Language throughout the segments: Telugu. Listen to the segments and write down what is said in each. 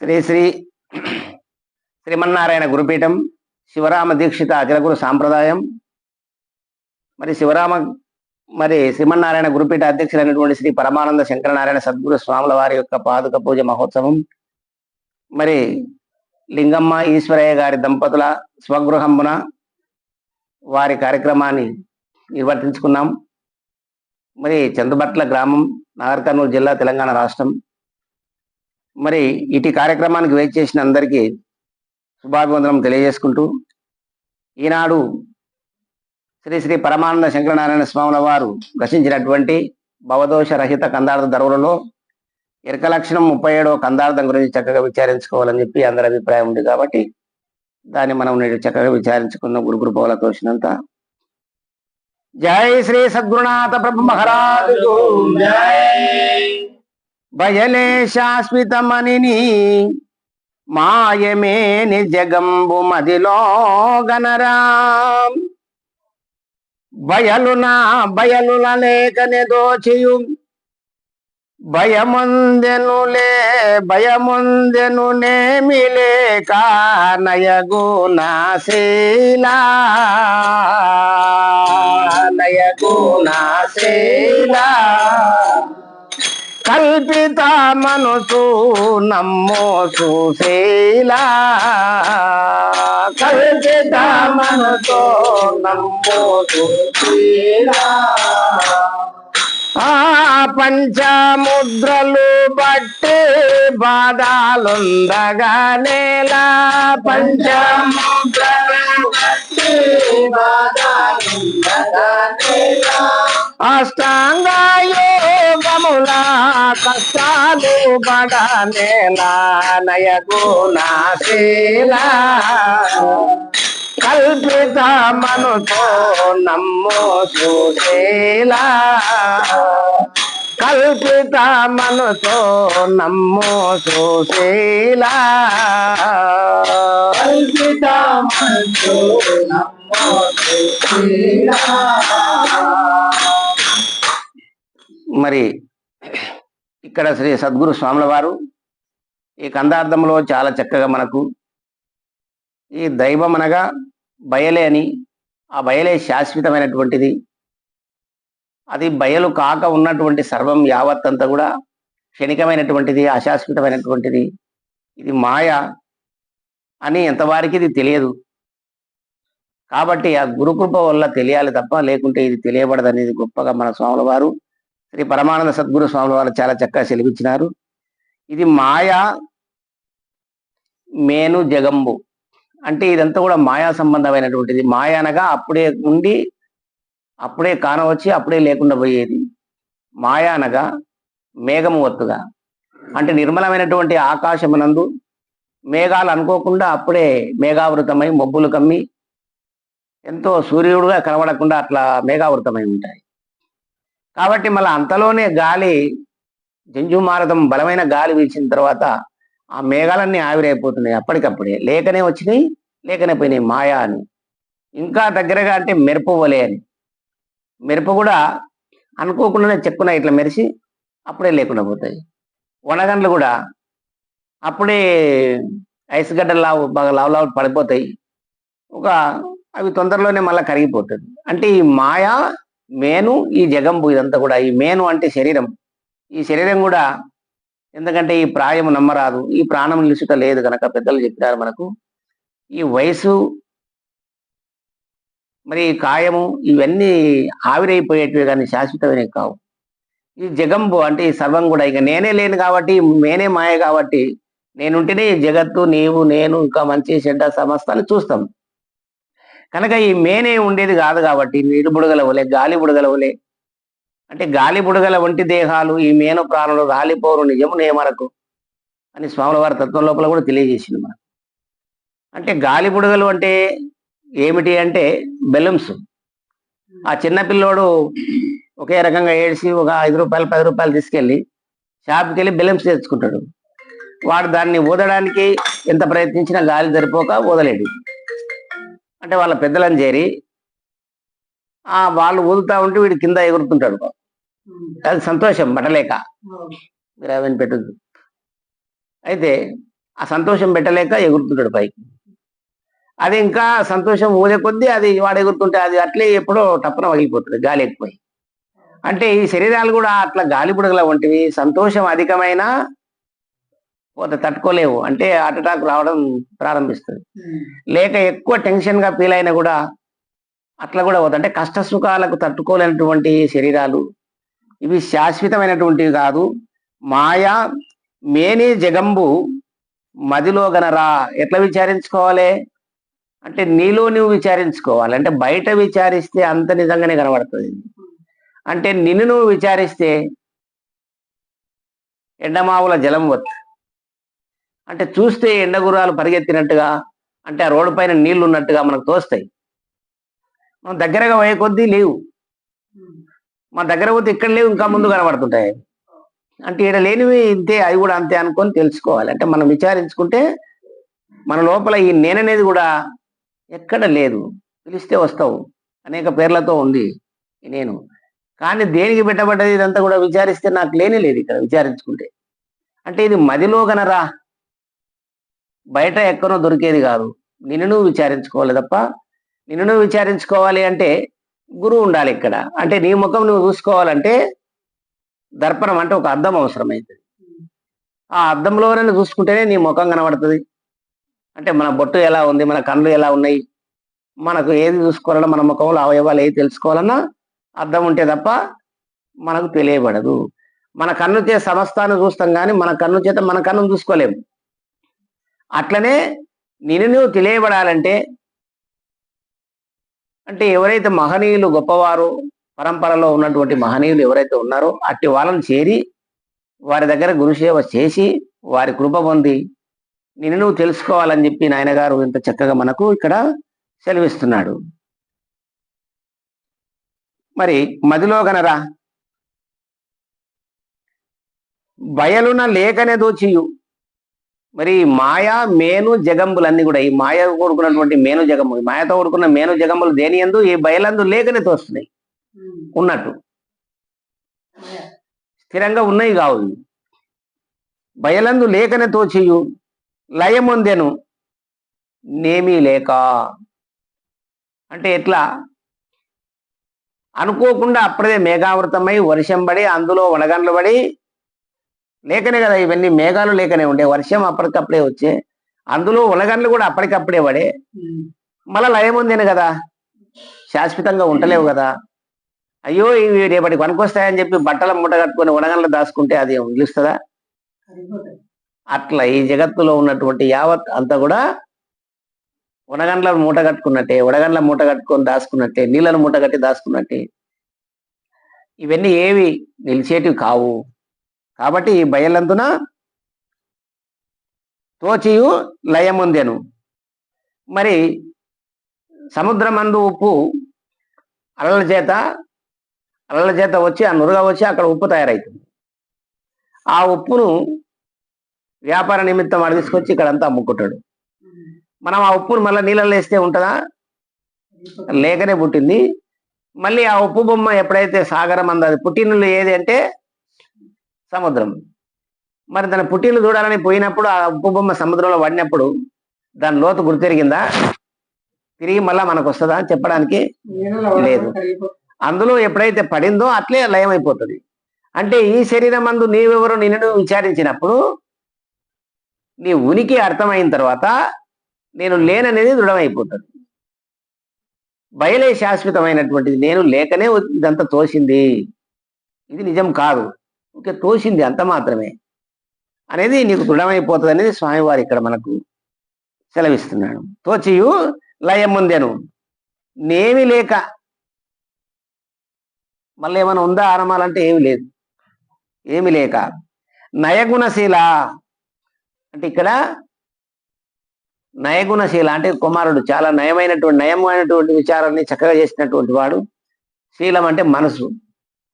శ్రీ శ్రీ శ్రీమన్నారాయణ గురుపీఠం శివరామ దీక్షిత అచలగురు సాంప్రదాయం. మరి శివరామ మరి శ్రీమన్నారాయణ గురుపీఠ అధ్యక్షులైనటువంటి శ్రీ పరమానంద శంకరనారాయణ సద్గురు స్వాముల వారి యొక్క పాదుక పూజ మహోత్సవం. మరి లింగమ్మ ఈశ్వరయ్య గారి దంపతుల స్వగృహంబున వారి కార్యక్రమాన్ని నిర్వర్తించుకున్నాం. మరి చందుబట్ల గ్రామం నాగర్ కర్నూలు జిల్లా తెలంగాణ రాష్ట్రం. మరి ఇటు కార్యక్రమానికి వెయిట్ చేసిన అందరికీ శుభాభివందనం తెలియజేసుకుంటూ ఈనాడు శ్రీ శ్రీ పరమానంద శంకరనారాయణ స్వాముల వారు రచించినటువంటి భవదోష రహిత కందార్థ ధరువులలో ఎరక లక్షణం ముప్పై ఏడవ కందార్థం గురించి చక్కగా విచారించుకోవాలని చెప్పి అందరి అభిప్రాయం ఉంది కాబట్టి దాన్ని మనం నేడు చక్కగా విచారించుకున్న గురు గురుపౌల తోచినంత. జై శ్రీ సద్గురునాథ ప్రభు మహారాజు. భయలే శాశ్వతమణిని మాయమే నిజగంబు మదిలో గనరా బయలునా బయలుల లేకనే దోచియు. భయముందెనులే భయముందెను నేమి లేక నయగునా శీలా. నయగునా కల్పిత మనసు నమ్మో సుశీలా. కల్పిత మనసు నమ్మో సుశీలా. ఆ పంచముద్రలు బట్టి బాధాలుందగా నేల. పంచముద్రలు బట్టి బాధాలుందగా నేల. అష్టాంగ యోగముల కష్టాలు పడనేలా నయగుణశీలా కల్పిత మనతో నమ్మో సుశీలా కల్పిత మనతో నమ్మో సుశీలా కల్పిత మనతో నమ్మో సుశీలా మరి ఇక్కడ శ్రీ సద్గురు స్వాముల వారు ఈ కందార్థంలో చాలా చక్కగా మనకు ఈ దైవం అనగా బయలే అని ఆ బయలే శాశ్వతమైనటువంటిది. అది బయలు కాక ఉన్నటువంటి సర్వం యావత్ అంతా కూడా క్షణికమైనటువంటిది అశాశ్వతమైనటువంటిది. ఇది మాయ అని ఎంతవారికి ఇది తెలియదు. కాబట్టి ఆ గురుకృప వల్ల తెలియాలి తప్ప లేకుంటే ఇది తెలియబడదనేది గొప్పగా మన స్వాముల వారు శ్రీ పరమానంద సద్గురు స్వాముల వారు చాలా చక్కగా సెలవిచ్చినారు. ఇది మాయా మేను జగంబు. అంటే ఇదంతా కూడా మాయా సంబంధమైనటువంటిది. మాయ అనగా అప్పుడే ఉండి అప్పుడే కానవచ్చి అప్పుడే లేకుండా పోయేది. మాయా అనగా మేఘము వత్తుగా. అంటే నిర్మలమైనటువంటి ఆకాశమునందు మేఘాలు అనుకోకుండా అప్పుడే మేఘావృతమై మబ్బులు కమ్మి ఎంతో సూర్యుడుగా కనబడకుండా అట్లా మేఘావృతమై ఉంటాయి. కాబట్టి మళ్ళీ అంతలోనే గాలి జంజుమారతం బలమైన గాలి వీచిన తర్వాత ఆ మేఘాలన్నీ ఆవిరైపోతున్నాయి అప్పటికప్పుడే. లేకనే వచ్చినాయి లేకనే పోయినాయి. మాయా అని. ఇంకా దగ్గరగా అంటే మెరుపు వలే అని. మెరుపు కూడా అనుకోకుండానే చెక్కున ఇట్లా మెరిసి అప్పుడే లేకుండా పోతాయి. వనగండ్లు కూడా అప్పుడే ఐస్ గడ్డలు లావు బాగా లావు లావు పడిపోతాయి. ఒక అవి తొందరలోనే మళ్ళీ కరిగిపోతుంది అంటే ఈ మాయా మేను ఈ జగంబు ఇదంతా కూడా ఈ మేను అంటే శరీరం. ఈ శరీరం కూడా ఎందుకంటే ఈ ప్రాయము నమ్మరాదు ఈ ప్రాణం నిలుచుట లేదు కనుక పెద్దలు చెప్పినారు మనకు. ఈ వయసు మరి కాయము ఇవన్నీ ఆవిరైపోయేటివి కానీ శాశ్వతమైనవి కావు. ఈ జగంబు అంటే ఈ సర్వం కూడా ఇక నేనే లేను కాబట్టి మేనే మాయ కాబట్టి నేనుంటేనే ఈ జగత్తు నీవు నేను ఇంకా మంచి చెడ్డ సమస్తాన్ని చూస్తాం. కనుక ఈ మేనే ఉండేది కాదు కాబట్టి నీరు బుడగల వలె గాలి బుడగల వలె అంటే గాలి బుడగల వంటి దేహాలు ఈ మేను ప్రాణులు రాలిపోరు నిజము నేమరకు అని స్వాముల వారి తత్వం లోపల కూడా తెలియజేసింది మనకు. అంటే గాలి బుడగలు అంటే ఏమిటి అంటే బెలూన్స్. ఆ చిన్న పిల్లోడు ఒకే రకంగా ఏడిసి ఒక ఐదు రూపాయలు పది రూపాయలు తీసుకెళ్ళి షాప్కి వెళ్ళి బెలూన్స్ తెచ్చుకుంటాడు. వాడు దాన్ని ఊదడానికి ఎంత ప్రయత్నించినా గాలి సరిపోక ఊదలేడు. అంటే వాళ్ళ పెద్దలను చేరి ఆ వాళ్ళు ఊదుతా ఉంటే వీడు కింద ఎగురుతుంటాడు. అది సంతోషం పట్టలేక. మీరు అవన్నీ పెట్టద్దు. అయితే ఆ సంతోషం పెట్టలేక ఎగురుతుంటాడు పైకి. అది ఇంకా సంతోషం ఊదే కొద్దీ అది వాడు ఎగురుతుంటే అది అట్లే ఎప్పుడో టప్పున వగిలిపోతుంది గాలి ఎక్కువై. అంటే ఈ శరీరాలు కూడా అట్లా గాలి బుడగల వంటివి సంతోషం అధికమైన తట్టుకోలేవు. అంటే హార్ట్ అటాక్ రావడం ప్రారంభిస్తుంది. లేక ఎక్కువ టెన్షన్గా ఫీల్ అయినా కూడా అట్లా కూడా పోతుంది అంటే కష్ట సుఖాలకు తట్టుకోలేనటువంటి శరీరాలు ఇవి శాశ్వతమైనటువంటివి కాదు. మాయా మేనే జగంబు మదిలో గనరా ఎట్లా విచారించుకోవాలి? అంటే నీలో నువ్వు విచారించుకోవాలి. అంటే బయట విచారిస్తే అంత నిజంగానే కనబడుతుంది. అంటే నిన్ను నువ్వు విచారిస్తే ఎండమావుల జలం వత్తు అంటే చూస్తే ఎండగురాలు పరిగెత్తినట్టుగా అంటే ఆ రోడ్డు పైన నీళ్ళు ఉన్నట్టుగా మనకు తోస్తాయి. మనం దగ్గరగా పోయే కొద్దీ లేవు. మన దగ్గర పోతే ఇక్కడ లేవు ఇంకా ముందు కనబడుతుంటాయి. అంటే ఇక్కడ లేనివి ఇంతే అవి కూడా అంతే అనుకొని తెలుసుకోవాలి. అంటే మనం విచారించుకుంటే మన లోపల ఈ నేననేది కూడా ఎక్కడ లేదు. పిలిస్తే వస్తావు. అనేక పేర్లతో ఉంది నేను. కానీ దేనికి పెట్టబడ్డది ఇదంతా కూడా విచారిస్తే నాకు లేని లేదు ఇక్కడ విచారించుకుంటే. అంటే ఇది మదిలో గనరా బయట ఎక్కడో దొరికేది కాదు. నిన్ను నువ్వు విచారించుకోవాలి తప్ప నిన్ను నువ్వు విచారించుకోవాలి అంటే గురువు ఉండాలి ఇక్కడ. అంటే నీ ముఖం నువ్వు చూసుకోవాలంటే దర్పణం అంటే ఒక అద్దం అవసరమైతుంది ఆ అద్దంలోనే చూసుకుంటేనే నీ ముఖం కనబడుతుంది. అంటే మన బొట్టు ఎలా ఉంది? మన కళ్ళు ఎలా ఉన్నాయి? మనకు ఏది చూసుకోవాలన్నా మన ముఖంలో అవయవాలు ఏది తెలుసుకోవాలన్నా అర్థం ఉంటే తప్ప మనకు తెలియబడదు. మన కన్ను చేత సమస్తాన్ని చూస్తాం కానీ మన కన్ను చేత మన కన్ను చూసుకోలేము. అట్లనే నిన్ను నువ్వు తెలియబడాలంటే అంటే ఎవరైతే మహనీయులు గొప్పవారు పరంపరలో ఉన్నటువంటి మహనీయులు ఎవరైతే ఉన్నారో అట్టి వాళ్ళని చేరి వారి దగ్గర గురుసేవ చేసి వారి కృప పొంది నిన్ను నువ్వు తెలుసుకోవాలని చెప్పి నాయన గారు ఇంత చక్కగా మనకు ఇక్కడ సెలవిస్తున్నాడు. మరి మదిలో గనరా బయలున లేకనే దోచియు. మరి మాయా మేను జగంబులన్నీ కూడా ఈ మాయ కూడుకున్నటువంటి మేను జగంబు ఈ మాయతో కూడుకున్న మేను జగంబులు దేని ఎందు? ఈ బయలందు లేకనే తోస్తున్నాయి. ఉన్నట్టు. స్థిరంగా ఉన్నాయి కావు. బయలందు లేకనే తోచియు లయముందెను నేమీ లేక. అంటే ఎట్లా? అనుకోకుండా అప్పుడే మేఘావృతమై వర్షం పడి అందులో వడగండ్లు పడి లేకనే కదా ఇవన్నీ మేఘాలు లేకనే ఉండే వర్షం అప్పటికప్పుడే వచ్చే అందులో ఉలగండ్లు కూడా అప్పటికప్పుడే పడే. మళ్ళా లయం ఉందేను కదా? శాశ్వతంగా ఉండలేవు కదా? అయ్యో ఇవి రేపటికి పనికొస్తాయని చెప్పి బట్టల మూట కట్టుకొని ఉడగండ్లు దాచుకుంటే అది నిలుస్తుందా అట్లా ఈ జగత్తులో ఉన్నటువంటి యావత్ అంతా కూడా ఉడగండ్ల మూట కట్టుకున్నట్టే ఉడగండ్ల మూట కట్టుకొని దాచుకున్నట్టే నీళ్ళను మూట కట్టి దాచుకున్నట్టే. ఇవన్నీ ఏవి నిలిచేటివి కావు. కాబట్టి ఈ బయలందున తోచియు లయముందెను. మరి సముద్రమందు ఉప్పు అలల చేత అలల చేత వచ్చి ఆ నురుగ వచ్చి అక్కడ ఉప్పు తయారవుతుంది ఆ ఉప్పును వ్యాపార నిమిత్తం వాడు తీసుకొచ్చి ఇక్కడ అంతా అమ్ముకుంటాడు. మనం ఆ ఉప్పును మళ్ళీ నీళ్ళలో వేస్తే ఉంటుందా? లేకనే పుట్టింది. మళ్ళీ ఆ ఉప్పు బొమ్మ ఎప్పుడైతే సాగరం అంద అది పుట్టినలు ఏది అంటే సముద్రం. మరి దాని పుట్టినలు చూడాలని పోయినప్పుడు ఆ ఉప్పు బొమ్మ సముద్రంలో పడినప్పుడు దాని లోతు గుర్తెరిగిందా? తిరిగి మళ్ళా మనకు వస్తుందా అని చెప్పడానికి లేదు. అందులో ఎప్పుడైతే పడిందో అట్లే లయం అయిపోతుంది అంటే ఈ శరీరం అందు నీవెవరు నిన్ను విచారించినప్పుడు నీ ఉనికి అర్థమైన తర్వాత నేను లేననేది దృఢమైపోతుంది. బయలే శాశ్వతమైనటువంటిది. నేను లేకనే ఇదంతా తోసింది. ఇది నిజం కాదు. ఓకే తోసింది అంత మాత్రమే. అనేది నీకు దృఢమైపోతుంది అనేది స్వామివారు ఇక్కడ మనకు సెలవిస్తున్నాడు. తోచియు లయముందెను నేమి లేక మళ్ళీ ఏమైనా ఉందా ఆనమాలంటే ఏమి లేదు. ఏమి లేక. నయగుణశీల అంటే ఇక్కడ నయగుణశీల అంటే కుమారుడు చాలా నయమైనటువంటి నయమైనటువంటి విచారాన్ని చక్కగా చేసినటువంటి వాడు. శీలం అంటే మనసు.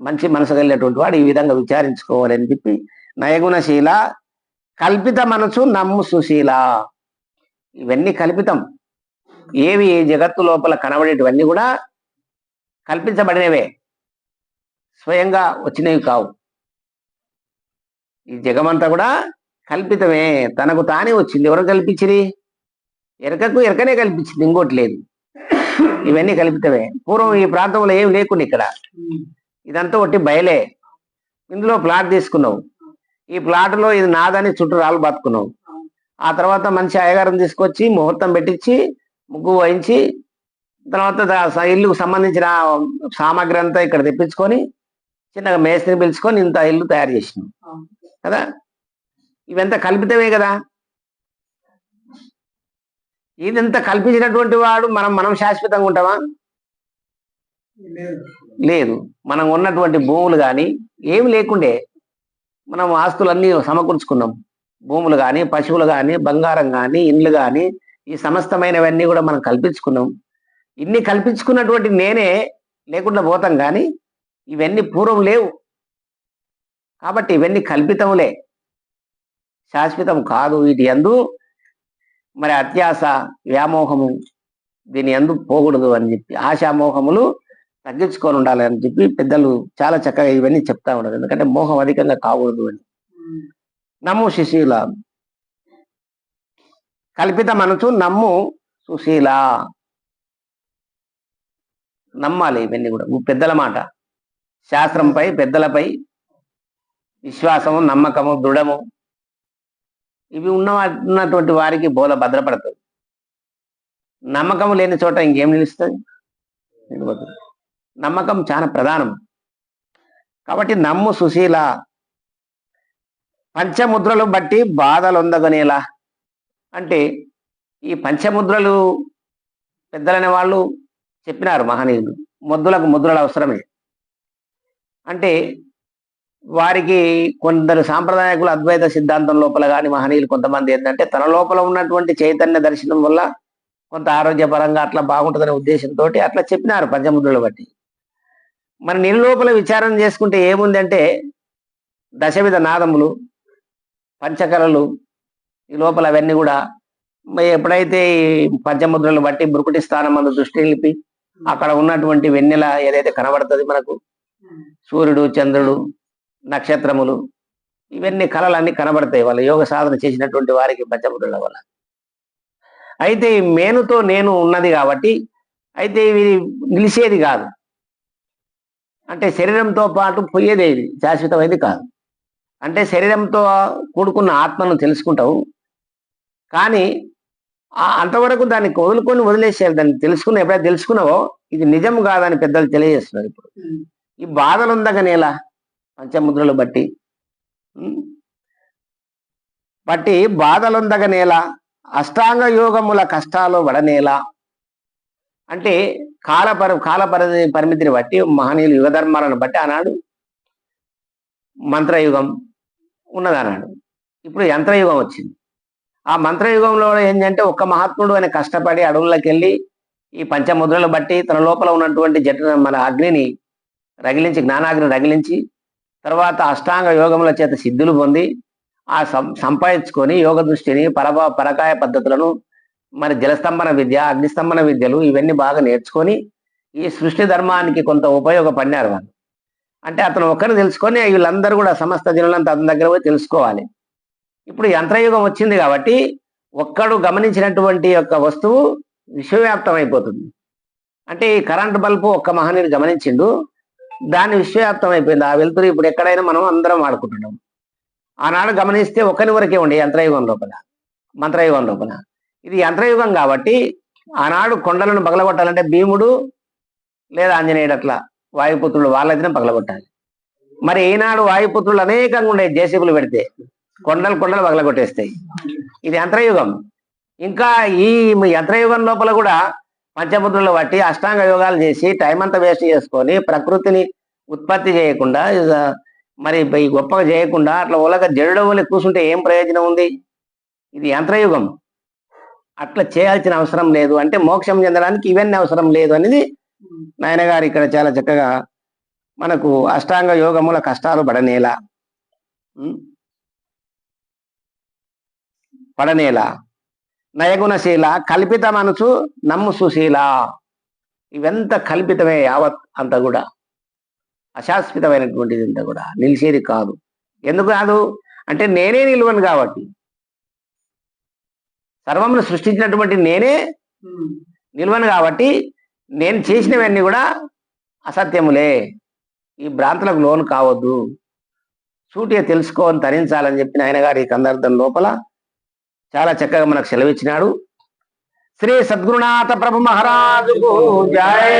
మంచి మనసు కలిగినటువంటి వాడు ఈ విధంగా విచారించుకోవాలని చెప్పి నయగుణశీల కల్పిత మనసు నమ్ము సుశీల. ఇవన్నీ కల్పితం. ఏవి ఈ జగత్తు లోపల కనబడేటివన్నీ కూడా కల్పించబడినవే. స్వయంగా వచ్చినవి కావు. ఈ జగమంతా కూడా కల్పితమే. తనకు తానే వచ్చింది. ఎవరు కల్పించింది ఎరకకు ఎరకనే కల్పించింది. ఇంకోటి లేదు. ఇవన్నీ కల్పితమే. పూర్వం ఈ ప్రాంతంలో ఏం లేకుండా ఇక్కడ. ఇదంతా ఒకటి బయలే. ఇందులో ప్లాట్ తీసుకున్నావు. ఈ ప్లాట్లో ఇది నాదని చుట్టూ రాళ్ళు బతుకున్నావు. ఆ తర్వాత మంచి అయ్యగారం తీసుకొచ్చి ముహూర్తం పెట్టించి ముగ్గు వహించి తర్వాత ఇల్లుకు సంబంధించిన సామాగ్రి అంతా ఇక్కడ తెప్పించుకొని చిన్నగా మేస్త్రిని పిలుచుకొని ఇంత ఇల్లు తయారు చేసినాం. కదా? ఇవంతా కల్పితమే కదా? ఇదంతా కల్పించినటువంటి వాడు మనం మనం శాశ్వతంగా ఉంటామా? లేదు. మనం ఉన్నటువంటి భూములు కానీ ఏమి లేకుండే మనం ఆస్తులన్నీ సమకూర్చుకున్నాం. భూములు కానీ పశువులు కానీ బంగారం కానీ ఇండ్లు కానీ ఈ సమస్తమైనవన్నీ కూడా మనం కల్పించుకున్నాం. ఇన్ని కల్పించుకున్నటువంటి నేనే లేకుండా పోతాం కానీ ఇవన్నీ పూర్వం లేవు. కాబట్టి ఇవన్నీ కల్పితములే. శాశ్వతం కాదు వీటి ఎందు మరి అత్యాస వ్యామోహము దీని ఎందు పోకూడదు అని చెప్పి ఆశామోహములు తగ్గించుకొని ఉండాలి అని చెప్పి పెద్దలు చాలా చక్కగా ఇవన్నీ చెప్తా ఉండదు ఎందుకంటే మోహం అధికంగా కాకూడదు అని. నమ్ము సుశీల. కల్పిత మనసు నమ్ము సుశీల. నమ్మాలి ఇవన్నీ కూడా. పెద్దల మాట. శాస్త్రంపై పెద్దలపై విశ్వాసము నమ్మకము దృఢము ఇవి ఉన్న ఉన్నటువంటి వారికి బోల భద్రపడుతుంది నమ్మకం లేని చోట ఇంకేం నిలుస్తుంది నిలబడుతుంది నమ్మకం చాలా ప్రధానం. కాబట్టి నమ్ము సుశీల. పంచముద్రలు బట్టి బాధలు ఉందగనేలా అంటే ఈ పంచముద్రలు పెద్దలనే వాళ్ళు చెప్పినారు మహనీయులు. ముద్దులకు ముద్రలు అవసరమే. అంటే వారికి కొందరు సాంప్రదాయకులు అద్వైత సిద్ధాంతం లోపల కానీ మహనీయులు కొంతమంది ఏంటంటే తన లోపల ఉన్నటువంటి చైతన్య దర్శనం వల్ల కొంత ఆరోగ్యపరంగా అట్లా బాగుంటుందనే ఉద్దేశంతో అట్లా చెప్పినారు పంచముద్రలు బట్టి. మరి నేను లోపల విచారణ చేసుకుంటే ఏముందంటే దశవిధ నాదములు పంచకలలు ఈ లోపల అవన్నీ కూడా ఎప్పుడైతే ఈ పంచముద్రలు బట్టి బురుకుటి స్థానం అందు దృష్టి నిలిపి అక్కడ ఉన్నటువంటి వెన్నెల ఏదైతే కనబడుతుంది మనకు సూర్యుడు చంద్రుడు నక్షత్రములు ఇవన్నీ కళలన్నీ కనబడతాయి. వాళ్ళ యోగ సాధన చేసినటువంటి వారికి పంచముద్రుల వల్ల. అయితే ఈ మేనుతో నేను ఉన్నది కాబట్టి అయితే ఇవి నిలిచేది కాదు. అంటే శరీరంతో పాటు పోయేది ఇది శాశ్వతమైనది కాదు. అంటే శరీరంతో కూడుకున్న ఆత్మను తెలుసుకుంటావు. కానీ అంతవరకు దాన్ని వదులుకొని వదిలేసేయాలి. దాన్ని తెలుసుకున్న ఎప్పుడైతే తెలుసుకున్నావో ఇది నిజం కాదని పెద్దలు తెలియజేస్తున్నారు ఇప్పుడు. ఈ బాధలు ఉందగనేలా పంచముద్రలు బట్టి. బట్టి బాధలుందగనేలా అష్టాంగ యోగముల కష్టాలు వడనేలా. అంటే కాల పరి కాల పరిమితిని బట్టి మహనీయులు యుగ ధర్మాలను బట్టి ఆనాడు మంత్రయుగం ఉన్నదన్నాడు. ఇప్పుడు యంత్రయుగం వచ్చింది. ఆ మంత్రయుగంలో ఏంటంటే ఒక్క మహాత్ముడు ఆయన కష్టపడి అడవుల్లోకి వెళ్ళి ఈ పంచముద్రలు బట్టి తన లోపల ఉన్నటువంటి జట మన అగ్నిని రగిలించి జ్ఞానాగ్ని రగిలించి తర్వాత అష్టాంగ యోగముల చేత సిద్ధులు పొంది ఆ సం సంపాదించుకొని యోగ దృష్టిని పరభ పరకాయ పద్ధతులను మరి జలస్తంభన విద్య అగ్నిస్తంభన విద్యలు ఇవన్నీ బాగా నేర్చుకొని ఈ సృష్టి ధర్మానికి కొంత ఉపయోగపడినారు వాళ్ళు. అంటే అతను ఒక్కరిని తెలుసుకొని వీళ్ళందరూ కూడా సమస్త జనులంతా అతని దగ్గర పోయి తెలుసుకోవాలి. ఇప్పుడు యంత్రయుగం వచ్చింది కాబట్టి ఒక్కడు గమనించినటువంటి యొక్క వస్తువు విశ్వవ్యాప్తం అయిపోతుంది అంటే ఈ కరెంట్ బల్బు ఒక్క మహనీయుడు గమనించిండు దాన్ని విశ్వవ్యాప్తం అయిపోయింది ఆ వెలుతురు ఇప్పుడు ఎక్కడైనా మనం అందరం వాడుకుంటున్నాం. ఆనాడు గమనిస్తే ఒకరి వరకే ఉండే యంత్రయుగం లోపల మంత్రయుగం లోపల. ఇది యంత్రయుగం కాబట్టి ఆనాడు కొండలను పగలగొట్టాలంటే భీముడు లేదా ఆంజనేయుడు అట్లా వాయుపుత్రుడు వాళ్ళైతేనే పగలగొట్టాలి. మరి ఈనాడు వాయుపుత్రులు అనేకంగా ఉండే జేసీబులు పెడితే కొండలు కొండలు పగలగొట్టేస్తాయి. ఇది యంత్రయుగం. ఇంకా ఈ యంత్రయుగం లోపల కూడా పంచముద్రలు బట్టి అష్టాంగ యోగాలు చేసి టైం అంతా వేస్ట్ చేసుకొని ప్రకృతిని ఉత్పత్తి చేయకుండా మరి గొప్పగా చేయకుండా అట్లా ఒలగ జడుడవలి కూర్చుంటే ఏం ప్రయోజనం ఉంది? ఇది యంత్రయుగం. అట్లా చేయాల్సిన అవసరం లేదు. అంటే మోక్షం చెందడానికి ఇవన్నీ అవసరం లేదు అనేది నాయన గారు ఇక్కడ చాలా చక్కగా మనకు అష్టాంగ యోగముల కష్టాలు పడనేలా? పడనేలా. నయగుణశీల కల్పిత మనసు నమ్ము సుశీల ఇవంత కల్పితమే యావత్ అంతా కూడా. అశాశ్వతమైనటువంటిది అంతా కూడా. నిలిచేది కాదు. ఎందుకు కాదు? అంటే నేనే నిలువను కాబట్టి. సర్వమును సృష్టించినటువంటి నేనే. నిల్వను కాబట్టి నేను చేసినవన్నీ కూడా అసత్యములే. ఈ భ్రాంతులకు లోను కావద్దు. సూటిగా తెలుసుకోని తరించాలని చెప్పిన ఆయన గారి ఈ కందర్థం లోపల చాలా చక్కగా మనకు సెలవిచ్చినాడు. శ్రీ సద్గురునాథ ప్రభు మహారాజుకు జై.